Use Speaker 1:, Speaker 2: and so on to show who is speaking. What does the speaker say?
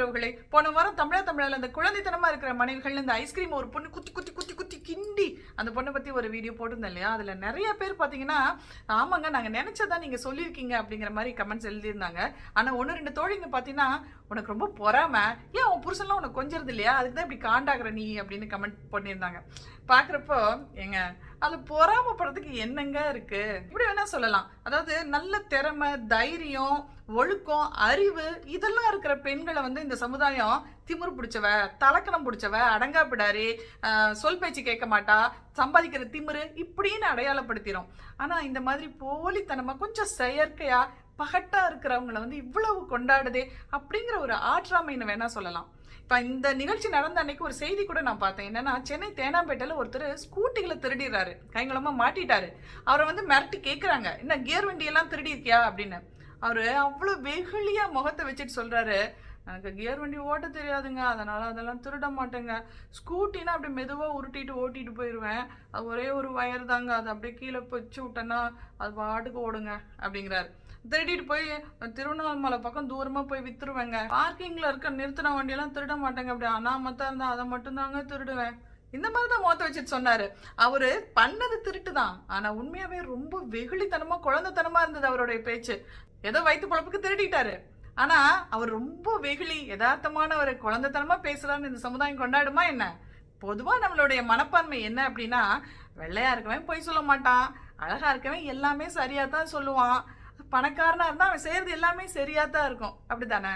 Speaker 1: உறவுகளை போன வாரம் தமிழா தமிழால அந்த குழந்தைத்தனமா இருக்கிற மனைவிகள் இந்த ஐஸ்கிரீம் ஒரு பொண்ணு குத்தி குத்தி குத்தி குத்தி கிண்டி அந்த பொண்ணை பற்றி ஒரு வீடியோ போட்டிருந்தேன் இல்லையா? அதில் நிறைய பேர் பார்த்தீங்கன்னா ஆமாங்க நாங்கள் நினச்சதான் நீங்கள் சொல்லியிருக்கீங்க அப்படிங்கிற மாதிரி கமெண்ட்ஸ் எழுதியிருந்தாங்க. ஆனால் ஒன்று ரெண்டு தோழிங்க பார்த்தீங்கன்னா உனக்கு ரொம்ப பொறாம. ஏன் உன் புருஷன்லாம் உனக்கு கொஞ்சிருது இல்லையா? அதுக்கு தான் இப்படி காண்டாகிற நீ? அப்படின்னு கமெண்ட் பண்ணியிருந்தாங்க. பார்க்குறப்போ ஏங்க அது பொறாமப்படுறதுக்கு என்னங்க இருக்கு? இப்படி வேணா சொல்லலாம். அதாவது நல்ல திறமை தைரியம் ஒழுக்கம் அறிவு இதெல்லாம் இருக்கிற பெண்களை வந்து இந்த சமுதாயம் திமிரு பிடிச்சவ தலக்கணம் பிடிச்சவ அடங்கா பிடாரி சொல் பேச்சு கேட்க மாட்டா சம்பாதிக்கிற திமிரு இப்படின்னு அடையாளப்படுத்திடும் ஆனால் இந்த மாதிரி போலித்தனமாக கொஞ்சம் செயற்கையாக பகட்டாக இருக்கிறவங்கள வந்து இவ்வளவு கொண்டாடுதே அப்படிங்கிற ஒரு ஆற்றாமைன்னு வேணால் சொல்லலாம். இப்போ இந்த நிகழ்ச்சி நடந்த அன்னைக்கு ஒரு செய்தி கூட நான் பார்த்தேன். என்னன்னா சென்னை தேனாம்பேட்டையில் ஒருத்தர் ஸ்கூட்டிகளை திருடிடுறாரு கைங்களமாக மாட்டிட்டாரு. அவரை வந்து மிரட்டி கேட்குறாங்க என்ன கியர் வண்டியெல்லாம் திருடி இருக்கியா அப்படின்னு. அவர் அவ்வளோ வெகுளியாக முகத்தை வச்சுட்டு சொல்கிறாரு எனக்கு கியர் வண்டி ஓட்ட தெரியாதுங்க. அதனால அதெல்லாம் திருட மாட்டேங்க. ஸ்கூட்டினா அப்படியே மெதுவாக உருட்டிட்டு ஓட்டிட்டு போயிடுவேன் அது ஒரே ஒரு வயர் தாங்க. அதை அப்படியே கீழே பிச்சு விட்டேன்னா அது பாட்டுக்கு ஓடுங்க அப்படிங்கிறாரு. திருடிட்டு போய் திருவண்ணாமலை பக்கம் தூரமா போய் வித்துருவேங்க. பார்க்கிங்ல இருக்க நிறுத்தின வண்டியெல்லாம் திருட மாட்டேங்க. அப்படி அனாமத்தா இருந்தா அதை மட்டும்தாங்க திருடுவேன். இந்த மாதிரி தான் மோத்த வச்சுட்டு சொன்னாரு. அவரு பண்ணது திருட்டு தான் ஆனா உண்மையாவே ரொம்ப வெகுளித்தனமா குழந்தைத்தனமா இருந்தது அவருடைய பேச்சு. ஏதோ வயிற்று பொழப்புக்கு திருடிட்டாரு. ஆனா அவர் ரொம்ப வெகுளி யதார்த்தமான ஒரு குழந்தைத்தனமா பேசுறான்னு இந்த சமுதாயம் கொண்டாடுமா என்ன? பொதுவா நம்மளுடைய மனப்பான்மை என்ன அப்படின்னா வெள்ளையா இருக்கவன் பொய் சொல்ல மாட்டான் அழகா இருக்கவன் எல்லாமே சரியா தான் சொல்லுவான் பணக்காரனா இருந்தா அவன் செய்யறது எல்லாமே சரியா தான் இருக்கும். அப்படிதானே